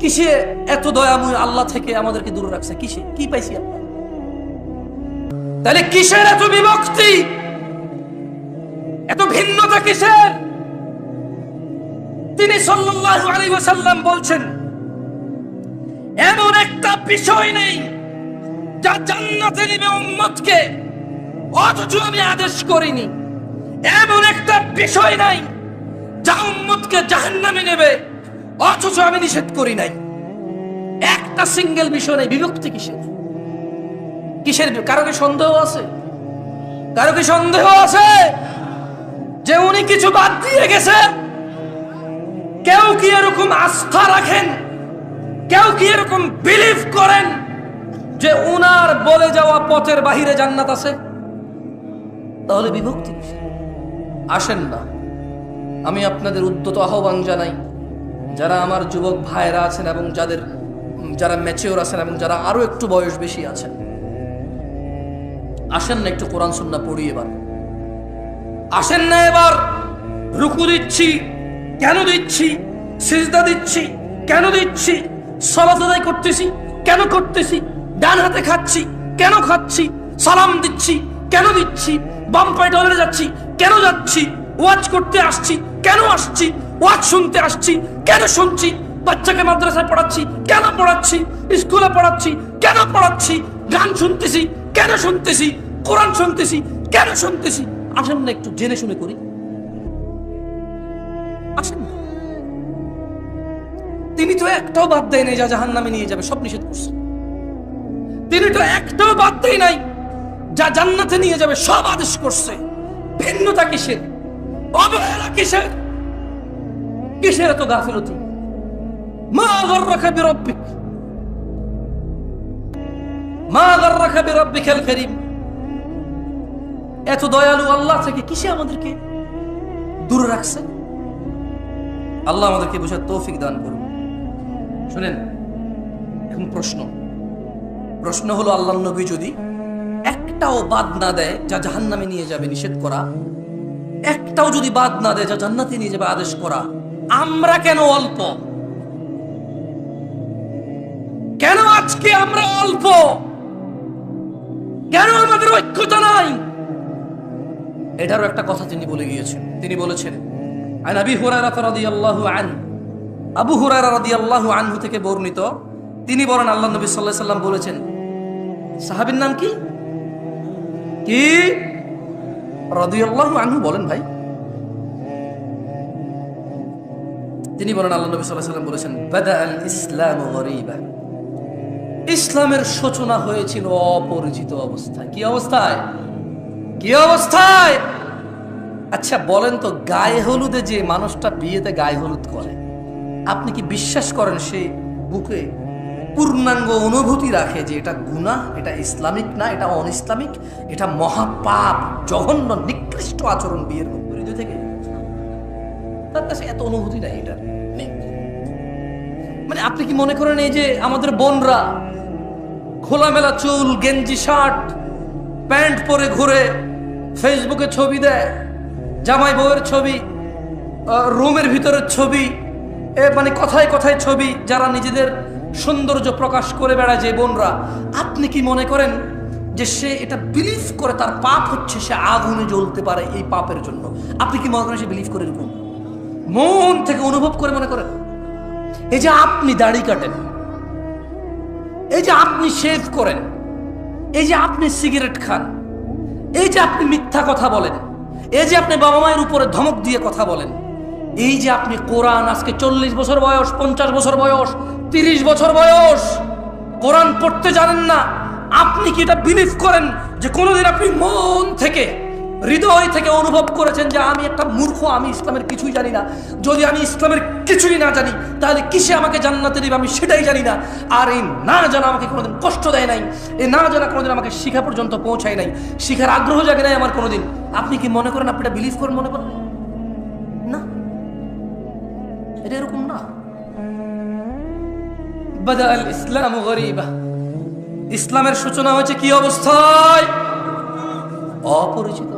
কিসে এত দয়াময় আল্লাহ থেকে আমাদেরকে দূরে রাখছে? কিসে? কি পাইছি তাহলে কিসের এত বিভক্তি? এত ভিন্নতা কিসের? তিনি সাল্লাল্লাহু আলাইহি ওয়াসাল্লাম বলছেন, এমন একটা বিষয় নেই যা জান্নাতে নিবে উম্মতকে, অথচ আমি আদেশ করিনি। এমন একটা বিষয় নাই যা উম্মতকে জাহান্নামে নেবে। অথচ আমি নিষেধ করি নাই। একটা সিঙ্গেল বিষয় নেই, বিভক্তি কিসের? কিসের কারও কি সন্দেহ আছে? কারও কি সন্দেহ আছে যে উনি কিছু বাদ দিয়ে গেছে কেউ কি এরকম আস্থা রাখেন? কেউ কি এরকম বিলিভ করেন যে উনার বলে যাওয়া পথের বাহিরে জান্নাত আছে? তাহলে বিভক্তি? আসেন না। আমি আপনাদের উদ্যত আহ্বান জানাই। যারা আমার যুবক ভাইরা আছেন এবং যাদের, যারা ম্যাচিওর আছেন এবং যারা আরও একটু বয়স বেশি আছেন। আসেন না একটু কোরআন সুন্না পড়ি এবার। আসেন না এবার। রুকু দিচ্ছি, কেন দিচ্ছি? সিজদা দিচ্ছি, কেন দিচ্ছি? সলাত আদায় করতেছি, কেন করতেছি? ডান হাতে খাচ্ছি, কেন খাচ্ছি? সালাম দিচ্ছি, কেন দিচ্ছি? বাম পায়ে টয়লেটে যাচ্ছি, কেন যাচ্ছি? ওয়াজ করতে আসছি, কেন আসছি? ওয়াজ শুনতে আসছি, কেন শুনছি? বাচ্চাকে মাদ্রাসায় পড়াচ্ছি, কেন পড়াচ্ছি? স্কুলে পড়াচ্ছি, কেন পড়াচ্ছি? গান শুনতেছি, কেন শুনতেছি? কোরআন শুনতেছি, কেন শুনতেছি? আসেন না একটু জেনে শুনে করি। তিনি তো একটাও বাদ দেয় নাই, যা জাহান নামে নিয়ে যাবে, সব নিষেধ করছে। তিনি তো একটাও বাদ দেয় নাই, যা জান্নাতে নিয়ে যাবে, সব আদেশ করছে। ভিন্নতা কিসের? অবহেলা কিসের? কিসের এত গাফিলতি? এত দয়ালু আল্লাহ থেকে কিসে আমাদেরকে দূরে রাখছে? আল্লাহ আমাদেরকে তৌফিক দান করুন। শুনেন, এখন প্রশ্ন। প্রশ্ন হলো, আল্লাহ নবী যদি একটাও বাদ না দেয়, যা জাহান্নামে নিয়ে যাবে নিষেধ করা, একটাও যদি বাদ না দেয়, যা জান্নাতে নিয়ে যাবে আদেশ করা আমরা কেন অল্প? কেন আজকে আমরা অল্প? কেন আমাদের ঐক্যতা নাই? এটারও একটা কথা তিনি বলে গিয়েছেন। তিনি বলেছেন, আন আবি হুরায়রা রাদিয়াল্লাহু আন আবু হুরায়রা রাদিয়াল্লাহু আনহু থেকে বর্ণিত, তিনি বলেন আল্লাহ নবী সাল্লাল্লাহু সাল্লাম বলেছেন, সাহাবীর নাম কি? কি? রাদিয়াল্লাহু আনহু, বলেন ভাই। তিনি বলেন, আল্লাহ নবী সাল্লাম বলেছেন বাদা ইসলাম ইসলামের সূচনা হয়েছিল অপরিচিত অবস্থায়। কি অবস্থায়? কি অবস্থায়? আচ্ছা বলেন তো, গায়ে হলুদে যে মানুষটা বিয়েতে গায়ে হলুদ করে, আপনি কি বিশ্বাস করেন সে বুকে পূর্ণাঙ্গ অনুভূতি রাখে যে এটা গুনাহ, এটা ইসলামিক না, এটা অন ইসলামিক এটা মহাপাপ, জঘন্য, নিকৃষ্ট আচরণ বিয়ের থেকে তার কাছে এত অনুভূতি নাই এটা মানে আপনি কি মনে করেন এই যে আমাদের বোনরা খোলামেলা চুল, গেঞ্জি, শার্ট, প্যান্ট পরে ঘুরে ফেসবুকে ছবি দেয়, জামাই বউয়ের ছবি রুমের ভিতরের ছবি, এ মানে কথায় কথায় ছবি যারা নিজেদের সৌন্দর্য প্রকাশ করে বেড়ায় যে বোনরা, আপনি কি মনে করেন যে সে এটা বিলিভ করে তার পাপ হচ্ছে, সে আগুনে জ্বলতে পারে এই পাপের জন্য? আপনি কি মনে করেন সে বিলিভ করে এরকম? মন থেকে অনুভব করে মনে করেন। এই যে আপনি দাড়ি কাটেন, এই যে আপনি শেভ করেন, এই যে আপনি সিগারেট খান, এই যে আপনি মিথ্যা কথা বলেন, এই যে আপনি বাবা মায়ের উপরে ধমক দিয়ে কথা বলেন, এই যে আপনি কোরআন আজকে চল্লিশ বছর বয়স, পঞ্চাশ বছর বয়স, তিরিশ বছর বয়স, কোরআন পড়তে জানেন না, আপনি কি এটা বিলিভ করেন যে কোনোদিন আপনি মন থেকে হৃদয় থেকে অনুভব করেছেন যে আমি একটা মূর্খ, আমি ইসলামের কিছুই জানি না। যদি আমি ইসলামের কিছুই না জানি, তাহলে কিসে আমাকে জান্নাতে দিবে আমি সেটাই জানি না। আর এই না জানা আমাকে কোনোদিন কষ্ট দেয় নাই, এই না জানা কোনোদিন আমাকে শিখা পর্যন্ত পৌঁছায় নাই। শিখার আগ্রহ জাগে নাই আমার কোনোদিন। আপনি কি মনে করেন আপনি এটা বিলিভ করেন মনে করেন? না। এটা এরকম না। বাদা আল ইসলাম গরিবা। ইসলামের সূচনা হয়েছে কি অবস্থায়? অপরিচিত।